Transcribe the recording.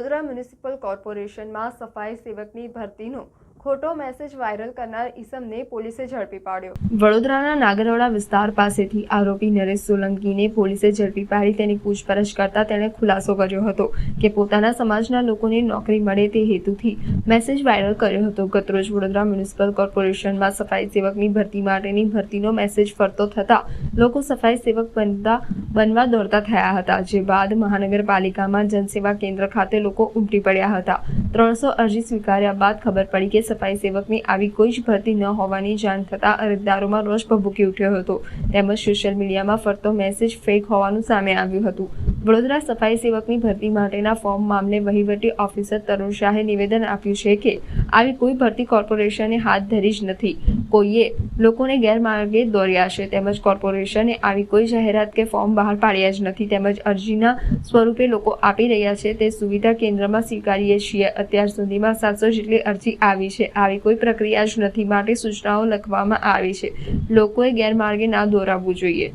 Vadodara municipal કોર્પોરેશનમાં સફાઈ સેવકની ભરતીનો ખોટો message viral કરનાર ઈસમને પોલીસે ઝડપી પાડ્યો. વડોદરાના નાગરવાડા વિસ્તાર પાસેથી આરોપી નરેશ સોલંકીને પોલીસે ઝડપી પાડી તેની પૂછપરછ કરતા તેણે ખુલાસો કર્યો હતો કે પોતાના સમાજના લોકોને નોકરી મળે તે હેતુથી મેસેજ વાયરલ કર્યો હતો. ગતરોજ વડોદરા મ્યુનિસિપલ કોર્પોરેશનમાં સફાઈ સેવકની ભરતી માટેની ભરતીનો મેસેજ ફરતો થતા લોકો સફાઈ સેવક બનતા, બનવા દોડતા થયા હતા, જે બાદ મહાનગરપાલિકામાં જનસેવા કેન્દ્ર ખાતે લોકો ઉમટી પડ્યા હતા. ત્રણસો અરજી સ્વીકાર્યા બાદ ખબર પડી કે સફાઈ સેવકની આવી કોઈ જ ભરતી ન હોવાની જાણ થતાં અરજદારોમાં રોષ ભભૂકી ઉઠ્યો હતો. તેમજ સોશિયલ મીડિયામાં ફરતો મેસેજ ફેક હોવાનું સામે આવ્યું હતું. વડોદરા સફાઈ સેવકની ભરતી માટેના ફોર્મ મામલે વહીવટી ઓફિસર તરુણ શાહે નિવેદન આપ્યું છે કે આવી કોઈ ભરતી કોર્પોરેશને હાથ ધરી જ નથી. કોઈએ લોકોને ગેરમાર્ગે દોર્યા છે તેમજ કોર્પોરેશને આવી કોઈ જાહેરાત કે ફોર્મ બહાર પાડ્યા જ નથી તેમજ અરજીના સ્વરૂપે લોકો આપી રહ્યા છે તે સુવિધા કેન્દ્રમાં સ્વીકારીએ છીએ. અત્યાર સુધીમાં સાતસો જેટલી અરજી આવી છે. આવી કોઈ પ્રક્રિયા જ નથી માટે સૂચનાઓ લખવામાં આવી છે. લોકોએ ગેરમાર્ગે ના દોરાવવું જોઈએ.